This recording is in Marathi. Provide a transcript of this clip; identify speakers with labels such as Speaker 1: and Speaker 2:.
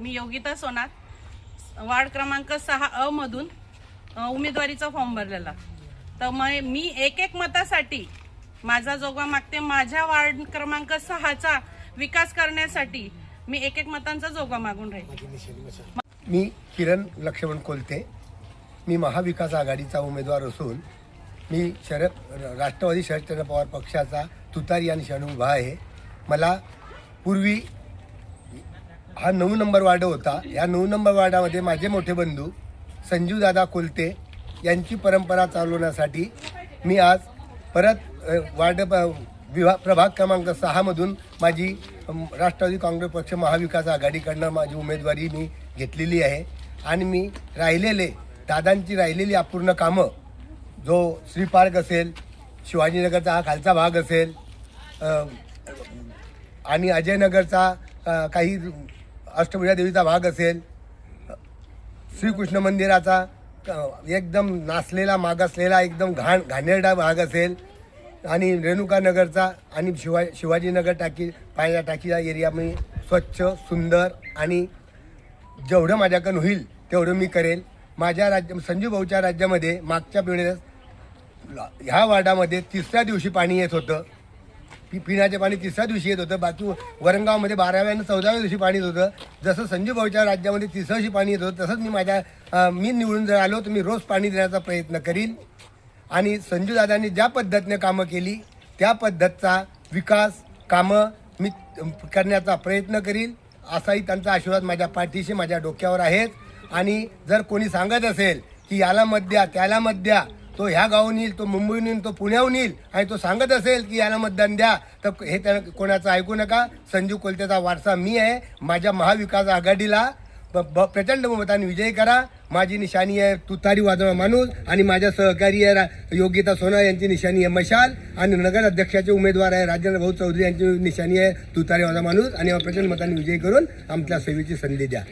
Speaker 1: मी योगिता सोनार. वार्ड क्रमांक सहा अ मधून उमेदवारीचा फॉर्म भरलेला. तर मग मी एक एक मतासाठी माझा जोगा मागते. माझ्या वार्ड क्रमांक सहाचा विकास करण्यासाठी मी एक एक मतांचा जोगा मागून राहील.
Speaker 2: मी किरण लक्ष्मण कोलते. मी महाविकास आघाडीचा उमेदवार असून मी शरद राष्ट्रवादी शरदचंद्र पवार पक्षाचा तुतारी आणि शण उभा आहे. मला पूर्वी हा नऊ नंबर वार्ड होता. या नऊ नंबर वार्डामध्ये माझे मोठे बंधू संजूदादा कोलते यांची परंपरा चालवण्यासाठी मी आज परत वार्ड विभाग प्रभाग क्रमांक सहामधून माझी राष्ट्रवादी काँग्रेस पक्ष महाविकास आघाडीकडनं माझी उमेदवारी मी घेतलेली आहे. आणि मी राहिलेले दादांची राहिलेली अपूर्ण कामं जो श्री पार्क असेल शिवाजीनगरचा हा खालचा भाग असेल आणि अजयनगरचा काही अष्टभुजा देवीचा भाग असेल श्रीकृष्ण मंदिराचा एकदम नासलेला मागासलेला एकदम घाण घाणेरडा भाग असेल आणि रेणुकानगरचा आणि शिवा शिवाजीनगर टाकी पाण्याच्या टाकीचा एरिया मी स्वच्छ सुंदर आणि जेवढं माझ्याकडून होईल तेवढं मी करेल. माझ्या राज्य संजू भाऊच्या राज्यामध्ये मागच्या पिढीला ह्या वार्डामध्ये तिसऱ्या दिवशी पाणी येत होतं. पि पिण्याचे पाणी तिसऱ्या दिवशी येत होतं. बाकी वरंगावमध्ये बाराव्या आणि चौदाव्या दिवशी पाणी येत होतं. जसं संजू भाऊच्या राज्यामध्ये तिसऱ्या दिवशी पाणी येत होतं तसंच मी माझ्या मी निवडून जर आलो तर मी रोज पाणी देण्याचा प्रयत्न करीन. आणि संजू दादांनी ज्या पद्धतीने कामं केली त्या पद्धतचा विकास कामं मी करण्याचा प्रयत्न करीन. असाही त्यांचा आशीर्वाद माझ्या पाठीशी माझ्या डोक्यावर आहेत. आणि जर कोणी सांगत असेल की याला मत द्या त्याला मत द्या तो ह्या गावून येईल तो मुंबईहून येईल तो पुण्याहून येईल आणि तो सांगत असेल की याला मतदान द्या. तर हे त्या कोणाचं ऐकू नका. संजू कोलतेचा वारसा मी आहे. माझ्या महाविकास आघाडीला ब- ब- प्रचंड बहुमताने विजयी करा. माझी निशाणी आहे तुतारी वाजवा माणूस आणि माझ्या सहकारी आहे रा- योगिता सोना यांची निशाणी आहे मशाल आणि नगर अध्यक्षाचे उमेदवार आहे राजेंद्र भाऊ चौधरी यांची निशाणी आहे तुतारी वाजवा माणूस आणि प्रचंड मताने विजयी करून आमच्या सेवेची संधी द्या.